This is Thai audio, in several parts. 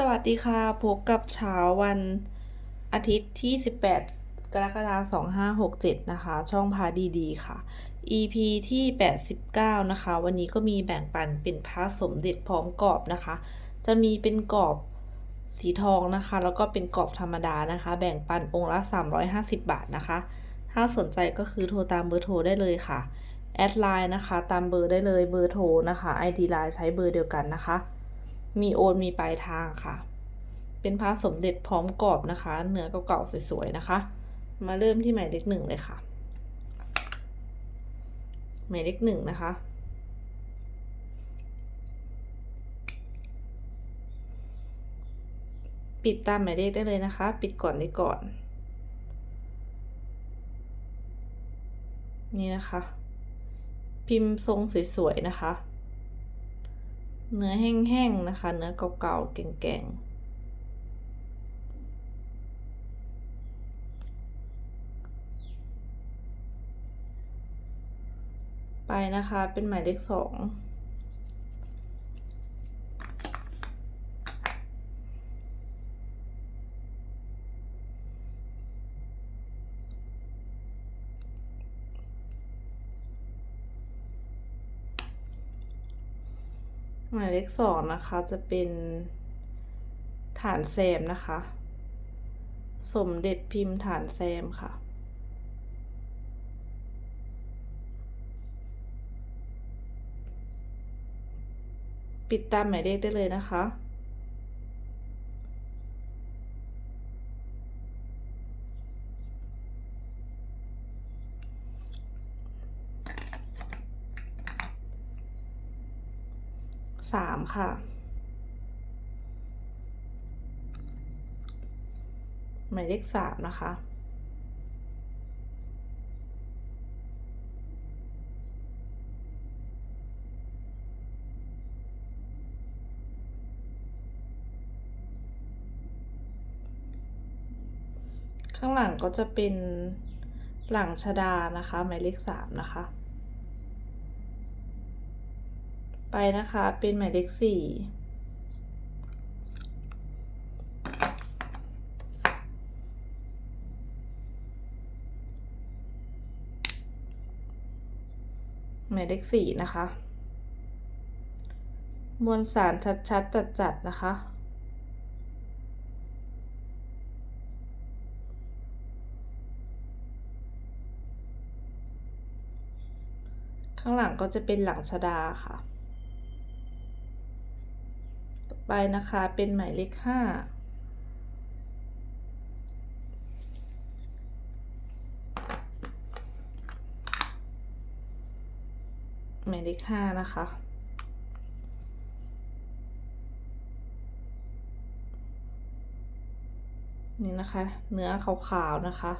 สวัสดีค่ะ พบกับเช้าวันอาทิตย์ที่ 18 กรกฎาคม2567 นะคะ ช่องพาดีดีค่ะ EP ที่ 89 นะคะ วันนี้ก็มีแบ่งปันเป็นพระสมเด็จพร้อมกรอบนะคะ จะมีเป็นกรอบสีทองนะคะ แล้วก็เป็นกรอบธรรมดานะคะ แบ่งปันองค์ละ 350 บาทนะคะ ถ้าสนใจก็คือโทรตามเบอร์โทรได้เลยค่ะ แอดไลน์นะคะ ตามเบอร์ได้เลยเบอร์โทรนะคะ ID ไลน์ใช้เบอร์เดียวกันนะคะ มีโอนมีปลายทางค่ะ เป็นพระสมเด็จพร้อมกรอบนะคะ เนื้อเก่าๆสวยๆนะคะ มาเริ่มที่หมายเลขหนึ่งเลยค่ะ หมายเลขหนึ่งนะคะ ปิดตามหมายเลขได้เลยนะคะ ปิดก่อนได้ก่อน นี่นะคะ พิมพ์ทรงสวยๆนะคะ เนื้อแห้งๆนะคะ เนื้อเก่าๆ แก่งๆไปนะคะ เป็นหมายเลขสอง หมายเลขสองนะคะ จะเป็นฐานแซมนะคะ สมเด็จพิมพ์ฐานแซมค่ะ ปิดตามหมายเลขได้เลยนะคะ สามค่ะ หมายเลขสามนะคะ ข้างหลังก็จะเป็นหลังชดานะคะ หมายเลขสามนะคะ ไปนะคะเป็นหมายเลขสี่หมายเลขสี่นะคะ มวลสารชัดๆจัดๆนะคะข้างหลังก็จะเป็นหลังชดาค่ะ ไปนะคะเป็นหมายเลขห้าหมายเลขห้านะคะ นี่นะคะ เนื้อขาวๆนะคะ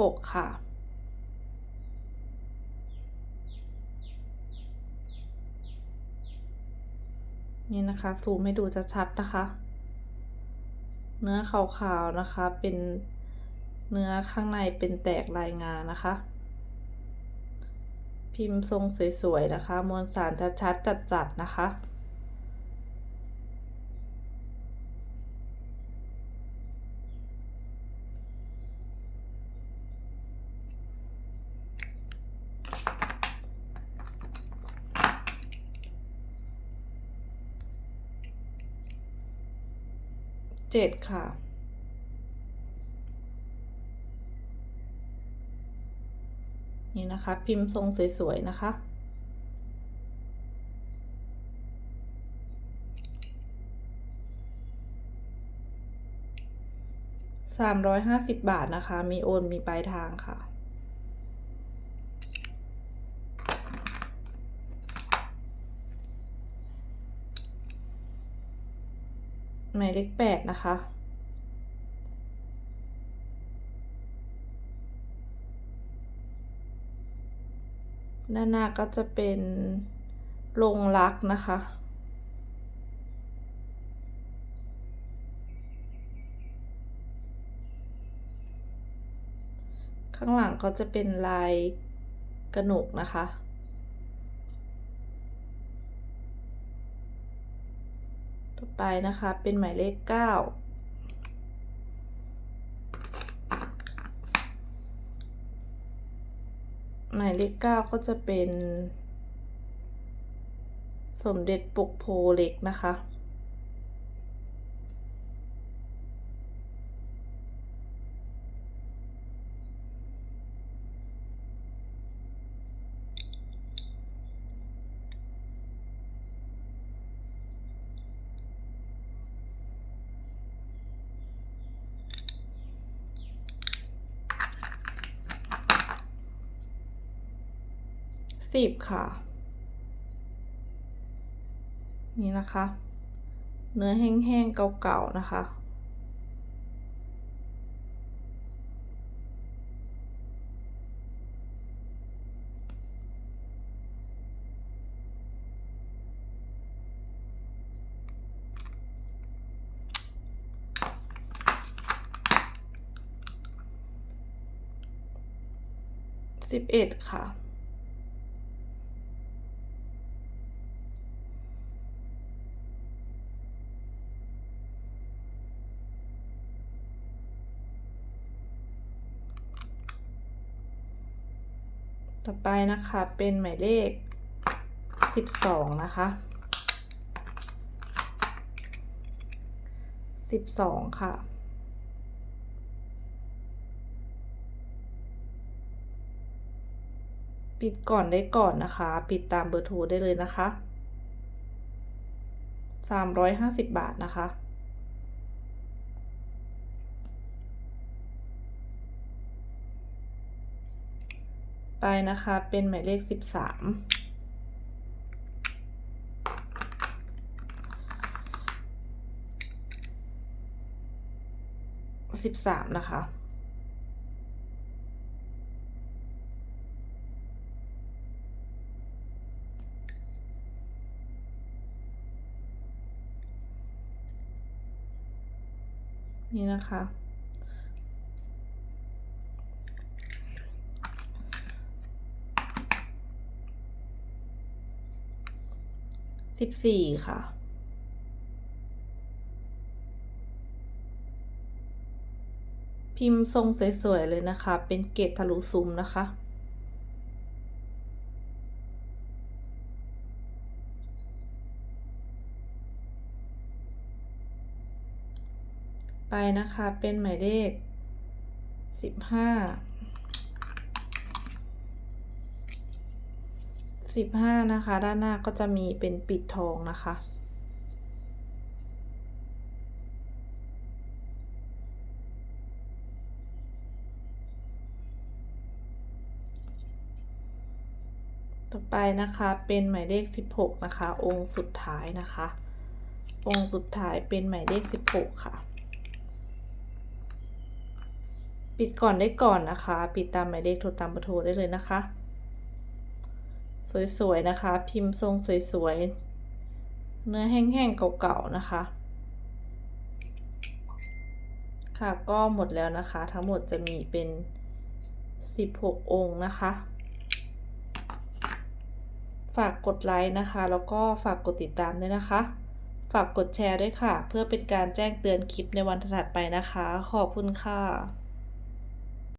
หกค่ะ นี่นะคะซูมให้ดูชัดๆนะคะ เนื้อขาวๆนะคะเป็นเนื้อข้างในเป็นแตกลายงานนะคะ พิมพ์ทรงสวยๆนะคะ มวลสารชัดๆจัดๆนะคะ เจ็ดค่ะ นี่นะคะ พิมพ์ทรงสวย ๆ นะคะสามร้อยห้าสิบบาทนะคะ มีโอนมีปลายทางค่ะ หมายเลขแปดนะคะนด้านหน้าก็จะเป็นลงรักนะคะ ข้างหลังก็จะเป็นลายกระหนกนะคะ ไปนะคะ เป็นหมายเลขเก้าหมายเลขเก้าก็จะเป็น สมเด็จปกโพเล็กนะคะ สิบค่ะ นี่นะคะ เนื้อแห้งๆเก่าๆนะคะ สิบเอ็ดค่ะ ต่อไปนะคะเป็นหมายเลขสิบสองนะคะสิบสองค่ะปิดก่อนได้ก่อนนะคะ ปิดตามเบอร์โทรได้เลยนะคะสามร้อยห้าสิบบาทนะคะ ไปนะคะเป็นหมายเลขสิบสามสิบสามนะคะ นี่นะคะ สิบสี่ค่ะ พิมพ์ทรงสวย ๆ เลยนะคะ เป็นเกตทะลุซุ้มนะคะไปนะคะ เป็นหมายเลขสิบห้า สิบห้านะคะ ด้านหน้าก็จะมีเป็นปิดทองนะคะ ต่อไปนะคะเป็นหมายเลขสิบหกนะคะ องค์สุดท้ายนะคะ องค์สุดท้ายเป็นหมายเลขสิบหกค่ะ ปิดก่อนได้ก่อนนะคะ ปิดตามหมายเลขโทรตามเบอร์โทรได้เลยนะคะ สวยๆนะคะ พิมพ์ทรงสวยๆ เนื้อแห้งๆเก่าๆนะคะ ค่ะก็หมดแล้วนะคะ ทั้งหมดจะมีเป็น 16 องค์นะคะ ฝากกดไลค์นะคะ แล้วก็ฝากกดติดตามด้วยนะคะ ฝากกดแชร์ด้วยค่ะ เพื่อเป็นการแจ้งเตือนคลิปในวันถัดไปนะคะ ขอบคุณค่ะ